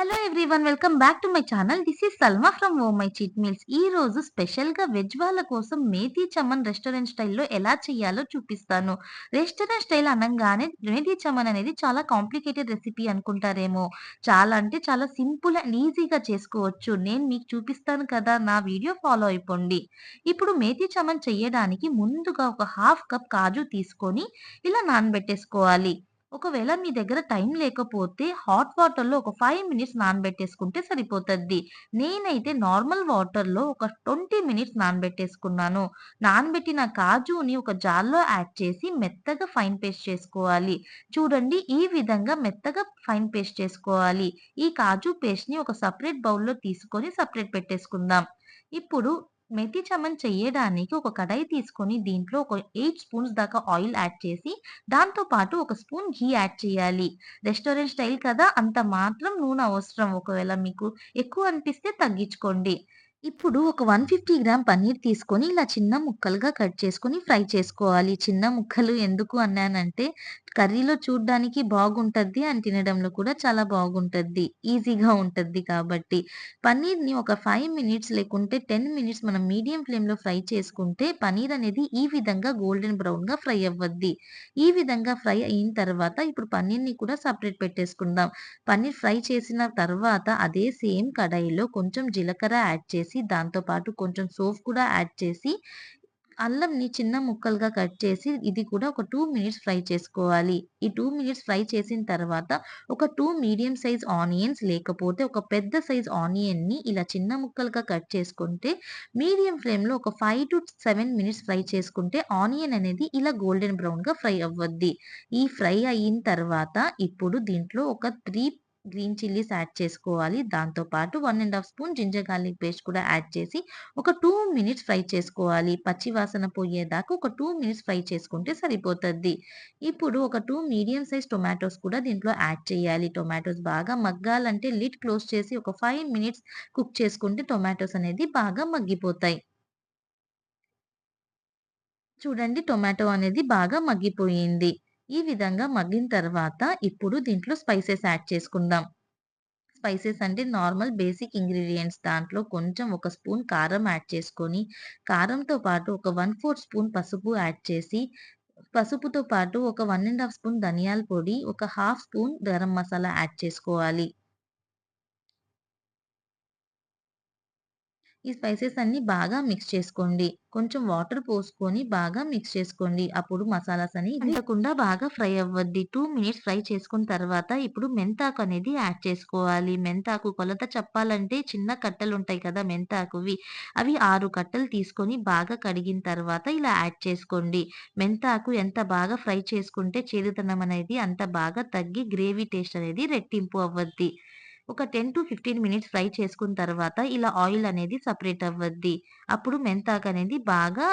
Hello everyone welcome back to my channel this is Salma from oh my cheat meals ఈ రోజు స్పెషల్గా veg వాళ్ళ కోసం methi చమన్ restaurant స్టైల్లో ఎలా చేయాలో చూపిస్తాను. రెస్టారెంట్ స్టైల్ అనగానే మేథీ చమన్ అనేది చాలా కాంప్లికేటెడ్ రెసిపీ అనుకుంటారేమో. చాలా అంటే చాలా సింపుల్ అండ్ ఈజీగా చేసుకోవచ్చు. నేను మీకు చూపిస్తాను కదా నా వీడియో ఫాలో అయిపోండి. ఇప్పుడు మేథీ చమన్ చేయడానికి ముందుగా ఒక హాఫ్ కప్ కాజు తీసుకొని ఇలా నానబెట్టేసుకోవాలి. ఒకవేళ మీ దగ్గర టైం లేకపోతే హాట్ వాటర్‌లో ఒక ఫైవ్ మినిట్స్ నానబెట్టేసుకుంటే సరిపోతుంది నేనైతే నార్మల్ వాటర్‌లో ఒక 20 మినిట్స్ నానబెట్టేసుకున్నాను. నానబెట్టిన కాజుని ఒక జార్‌లో యాడ్ చేసి మెత్తగా ఫైన్ పేస్ట్ చేసుకోవాలి. చూడండి ఈ విధంగా మెత్తగా ఫైన్ పేస్ట్ చేసుకోవాలి. ఈ కాజు పేస్ట్‌ని ఒక సపరేట్ బౌల్‌లో తీసుకొని సపరేట్ పెట్టేసుకుందాం. ఇప్పుడు మెతి చమన్ చేయడానికి ఒక కడాయి తీసుకొని దీంట్లో ఒక ఎయిట్ స్పూన్స్ దాకా ఆయిల్ యాడ్ చేసి, దాంతో పాటు ఒక స్పూన్ ఘీ యాడ్ చేయాలి. రెస్టారెంట్ స్టైల్ కదా! అంత మాత్రం నూనె అవసరం. ఒకవేళ మీకు ఎక్కువ అనిపిస్తే తగ్గించుకోండి. ఇప్పుడు ఒక 150 గ్రామ్ పన్నీర్ తీసుకొని ఇలా చిన్న ముక్కలుగా కట్ చేసుకొని ఫ్రై చేసుకోవాలి. చిన్న ముక్కలు ఎందుకు అన్నానంటే కర్రీలో చూడ్డానికి బాగుంటుంది అండ్ తినడంలో కూడా చాలా బాగుంటుంది ఈజీగా ఉంటుంది కాబట్టి. పన్నీర్‌ని ఒక ఫైవ్ మినిట్స్ లేకుంటే 10 మినిట్స్ మనం మీడియం ఫ్లేమ్‌లో ఫ్రై చేసుకుంటే పన్నీర్ అనేది ఈ విధంగా గోల్డెన్ బ్రౌన్‌గా ఫ్రై అవ్వద్ది. ఈ విధంగా ఫ్రై అయిన తర్వాత ఇప్పుడు పన్నీర్‌ని కూడా సపరేట్ పెట్టేసుకుందాం. పన్నీర్ ఫ్రై చేసిన తర్వాత అదే సేమ్ కడాయిలో కొంచెం జీలకర్ర యాడ్ చేసి దాంతో పాటు కొంచెం సోఫ్ కూడా యాడ్ చేసి, అల్లంని చిన్న ముక్కలుగా కట్ చేసి ఇది కూడా ఒక టూ మినిట్స్ ఫ్రై చేసుకోవాలి. ఈ టూ మినిట్స్ ఫ్రై చేసిన తర్వాత ఒక టూ మీడియం సైజ్ ఆనియన్స్ లేకపోతే ఒక పెద్ద సైజ్ ఆనియన్‌ని ఇలా చిన్న ముక్కలుగా కట్ చేసుకుంటే మీడియం ఫ్లేమ్‌లో ఒక 5-7 మినిట్స్ ఫ్రై చేసుకుంటే ఆనియన్ అనేది ఇలా గోల్డెన్ బ్రౌన్‌గా ఫ్రై అవ్వద్ది. ఈ ఫ్రై అయిన తర్వాత ఇప్పుడు దీంట్లో ఒక త్రీ గ్రీన్ చిల్లీస్ యాడ్ చేసుకోవాలి. దాంతో పాటు 1 ½ స్పూన్ జింజర్ గార్లిక్ పేస్ట్ కూడా యాడ్ చేసి ఒక టూ మినిట్స్ ఫ్రై చేసుకోవాలి. పచ్చి వాసన పోయేదాకా ఒక టూ మినిట్స్ ఫ్రై చేసుకుంటే సరిపోతుంది ఇప్పుడు ఒక టూ మీడియం సైజ్ టొమాటోస్ కూడా దీంట్లో యాడ్ చేయాలి. టొమాటోస్ బాగా మగ్గాలంటే లిడ్ క్లోజ్ చేసి ఒక ఫైవ్ మినిట్స్ కుక్ చేసుకుంటే టొమాటోస్ అనేది బాగా మగ్గిపోతాయి. చూడండి టొమాటో అనేది బాగా మగ్గిపోయింది. ఈ విధంగా మగ్గిన తర్వాత ఇప్పుడు దీంట్లో స్పైసెస్ యాడ్ చేసుకుందాం. స్పైసెస్ అంటే నార్మల్ బేసిక్ ఇంగ్రీడియెంట్స్ దాంట్లో కొంచెం ఒక స్పూన్ కారం యాడ్ చేసుకొని, కారంతో పాటు ఒక 1/4 స్పూన్ పసుపు యాడ్ చేసి, పసుపుతో పాటు ఒక వన్ అండ్ హాఫ్ స్పూన్ ధనియాల పొడి, ఒక half spoon garam masala add చేసుకోవాలి. ఈ స్పైసెస్ అన్నీ బాగా మిక్స్ చేసుకోండి. కొంచెం వాటర్ పోసుకొని బాగా మిక్స్ చేసుకోండి. అప్పుడు మసాలాస్ అని అంటకుండా బాగా ఫ్రై అవ్వద్ది. 2 మినిట్స్ ఫ్రై చేసుకున్న తర్వాత ఇప్పుడు మెంతాకు అనేది యాడ్ చేసుకోవాలి. మెంతాకు కొలత చెప్పాలంటే చిన్న కట్టెలుంటాయి కదా! మెంతాకువి. అవి 6 కట్టెలు తీసుకొని బాగా కడిగిన తర్వాత ఇలా యాడ్ చేసుకోండి. మెంతాకు ఎంత బాగా ఫ్రై చేసుకుంటే చేదుతనం అనేది అంత బాగా తగ్గి గ్రేవీ టేస్ట్ అనేది రెట్టింపు అవ్వద్ది. ఒక 10-15 మినిట్స్ ఫ్రై చేసుకున్న తర్వాత ఇలా ఆయిల్ అనేది సపరేట్ అవ్వద్ది. అప్పుడు మెంతాకు అనేది బాగా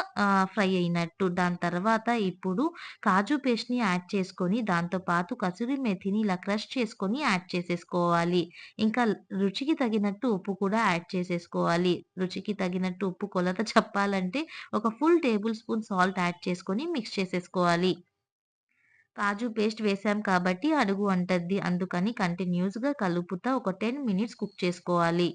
ఫ్రై అయినట్టు. దాని తర్వాత ఇప్పుడు కాజు పేస్ట్‌ని యాడ్ చేసుకొని దాంతో పాటు కసూరి మెథిని ఇలా క్రష్ చేసుకొని యాడ్ చేసేసుకోవాలి. ఇంకా రుచికి తగినట్టు ఉప్పు కూడా యాడ్ చేసేసుకోవాలి. రుచికి తగినట్టు ఉప్పు కొలత చెప్పాలంటే ఒక full table spoon salt add చేసుకొని మిక్స్ చేసేసుకోవాలి. కాజు పేస్ట్ వేసాం కాబట్టి అడుగు అంటద్ది. అందుకని కంటిన్యూస్గా కలుపుతా ఒక 10 మినిట్స్ కుక్ చేసుకోవాలి.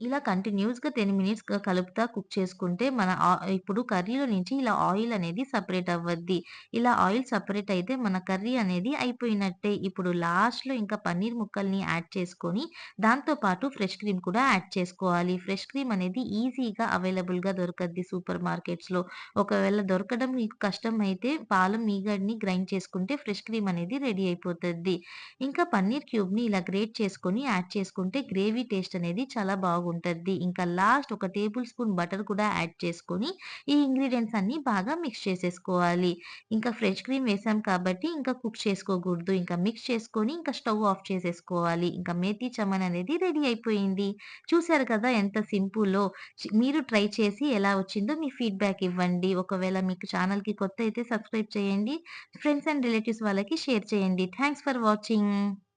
ఇలా కంటిన్యూస్గా టెన్ మినిట్స్ కలుపుతా కుక్ చేసుకుంటే మన ఆ ఇప్పుడు కర్రీలో నుంచి ఇలా ఆయిల్ అనేది సపరేట్ అవ్వద్ది. ఇలా ఆయిల్ సపరేట్ అయితే మన కర్రీ అనేది అయిపోయినట్టే. ఇప్పుడు లాస్ట్‌లో ఇంకా పన్నీర్ ముక్కల్ని యాడ్ చేసుకొని దాంతో పాటు ఫ్రెష్ క్రీమ్ కూడా యాడ్ చేసుకోవాలి. ఫ్రెష్ క్రీమ్ అనేది ఈజీగా అవైలబుల్‌గా దొరకద్ది సూపర్ మార్కెట్స్‌లో. ఒకవేళ దొరకడం మీకు అయితే పాలం ఈగడిని గ్రైండ్ చేసుకుంటే ఫ్రెష్ క్రీమ్ అనేది రెడీ అయిపోతుంది ఇంకా పన్నీర్ క్యూబ్‌ని ఇలా గ్రేట్ చేసుకొని యాడ్ చేసుకుంటే గ్రేవీ టేస్ట్ అనేది చాలా బాగుంది ఇంకా లాస్ట్ ఒక టేబుల్ స్పూన్ బటర్ కూడా యాడ్ చేసుకొని ఈ ఇంగ్రీడియంట్స్ అన్నీ బాగా మిక్స్ చేసేసుకోవాలి. ఇంకా ఫ్రెష్ క్రీమ్ వేసాం కాబట్టి ఇంకా కుక్ చేసుకోకూడదు. ఇంకా మిక్స్ చేసుకొని ఇంకా స్టవ్ ఆఫ్ చేసేసుకోవాలి. ఇంకా మేతి చమన్ అనేది రెడీ అయిపోయింది. చూసారు కదా ఎంత సింపుల్లో మీరు ట్రై చేసి ఎలా వచ్చిందో మీ ఫీడ్‌బ్యాక్ ఇవ్వండి. ఒకవేళ మీకు ఛానల్కి కొత్త అయితే సబ్స్క్రైబ్ చేయండి. ఫ్రెండ్స్ అండ్ రిలేటివ్స్ వాళ్ళకి షేర్ చేయండి. Thanks for watching.